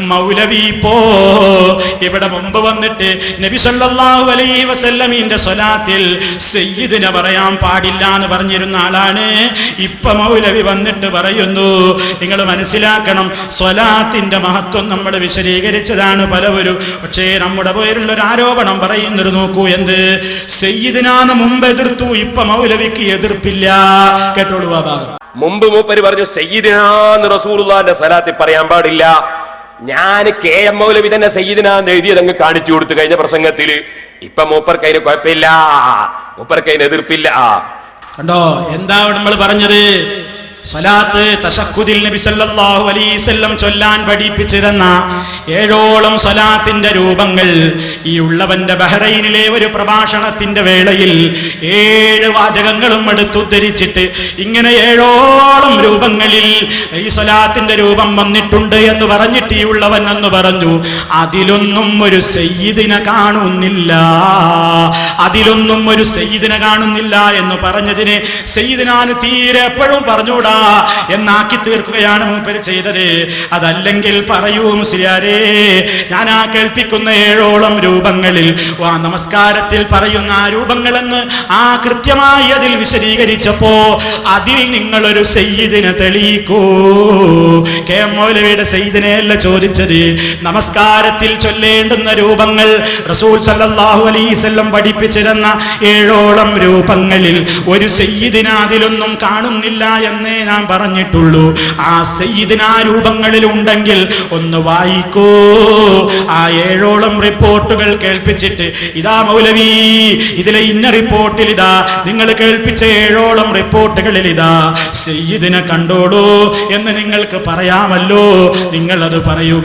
മൗലവി പോ. ഇവിടെ മുമ്പ് വന്നിട്ട് നബി സല്ലല്ലാഹു അലൈഹി വസല്ലമീന്റെ സ്വലാത്തിൽ സയ്യിദിനെ പറയാൻ പാടില്ല എന്ന് പറഞ്ഞിരുന്ന ആളാണ്. ഇപ്പൊ മൗലവി വന്നിട്ട് പറയുന്നു നിങ്ങൾ മനസ്സിലാക്കണം സ്വലാത്തിന്റെ മഹത്വം നമ്മൾ വിശദീകരിച്ചതാണ് പലവരും പക്ഷേ നമ്മുടെ പേരിലുള്ള ഒരു ആരോപണം പറയുന്നൊരു നോക്കൂ എന്ത്? സയ്യിദിനാന്ന് മുമ്പ് എതിർത്തു ഇപ്പൊ മൗലവിക്ക് എതിർപ്പില്ല. കേട്ടോളൂ ആ ഭാഗം. മുമ്പ് മൂപ്പര് പറഞ്ഞു സയ്യിദിനാന്ന് റസൂലുള്ളാന്റെ സലാത്തിൽ പറയാൻ പാടില്ല. ഞാൻ കെ എം മൗലവി തന്നെ സയ്യിദിനാന്ന് എഴുതിയത് അങ്ങ് കാണിച്ചു കൊടുത്തു കഴിഞ്ഞ പ്രസംഗത്തിൽ ഇപ്പൊ മൂപ്പർക്ക് കുഴപ്പമില്ല. മൂപ്പർക്ക് എതിർപ്പില്ല. കണ്ടോ? എന്താ നമ്മൾ പറഞ്ഞത്? സ്വലാത്ത് തശഖുദിൽ നബി സല്ലല്ലാഹു അലൈഹി വസല്ലം ചൊല്ലാൻ പഠിപ്പിച്ചിരുന്ന ഏഴോളം സ്വലാത്തിന്റെ രൂപങ്ങൾ ഈ ഉള്ളവന്റെ ബഹ്റൈനിലെ ഒരു പ്രഭാഷണത്തിന്റെ വേളയിൽ ഏഴ് വാചകങ്ങളും എടുത്തുദ്ധരിച്ചിട്ട് ഇങ്ങനെ ഏഴോളം രൂപങ്ങളിൽ ഈ സ്വലാത്തിന്റെ രൂപം വന്നിട്ടുണ്ട് എന്ന് പറഞ്ഞിട്ട് ഈ ഉള്ളവൻ എന്ന് പറഞ്ഞു അതിലൊന്നും ഒരു സയ്യിദിനെ കാണുന്നില്ല അതിലൊന്നും ഒരു സയ്യിദിനെ കാണുന്നില്ല എന്ന് പറഞ്ഞതിന് സയ്യിദിനാന് തീരെ എപ്പോഴും പറഞ്ഞൂടാ എന്നാക്കി തീർക്കുകയാണ് മൂപ്പര് ചെയ്തത്. അതല്ലെങ്കിൽ പറയൂ മുസ്ലിയാരേ ഞാൻ ആ കേൾപ്പിക്കുന്ന ഏഴോളം രൂപങ്ങളിൽ ആ നമസ്കാരത്തിൽ പറയുന്ന ആ രൂപങ്ങളെന്ന് ആ കൃത്യമായി അതിൽ വിശദീകരിച്ചപ്പോ അതിൽ നിങ്ങളൊരു സയ്യിദിനെ തെളിയിക്കൂ. കെ മൗലവിയുടെ സയ്യിദിനെയല്ല ചോദിച്ചത്. നമസ്കാരത്തിൽ ചൊല്ലേണ്ടുന്ന രൂപങ്ങൾ റസൂൽ സല്ലല്ലാഹു അലൈഹി വസല്ലം പഠിപ്പിച്ചിരുന്ന ഏഴോളം രൂപങ്ങളിൽ ഒരു സയ്യിദിന അതിലൊന്നും കാണുന്നില്ല എന്നേ ഞാൻ പറഞ്ഞിട്ടുള്ളൂ. ആ സയ്യിദിന രൂപങ്ങളിൽ ഉണ്ടെങ്കിൽ ഒന്ന് വായിക്കൂ. ആ ഏഴോളം റിപ്പോർട്ടുകൾ കേൾപ്പിച്ചിട്ട് ഇതാ മൗലവി ഇതിലെ ഇന്ന റിപ്പോർട്ടിൽ ഇതാ നിങ്ങൾ കേൾപ്പിച്ച ഏഴോളം റിപ്പോർട്ടുകളിൽ ഇതാ സെയ്യിദിനെ കണ്ടോളൂ എന്ന് നിങ്ങൾക്ക് പറയാമല്ലോ നിങ്ങൾ അത് പറയുക.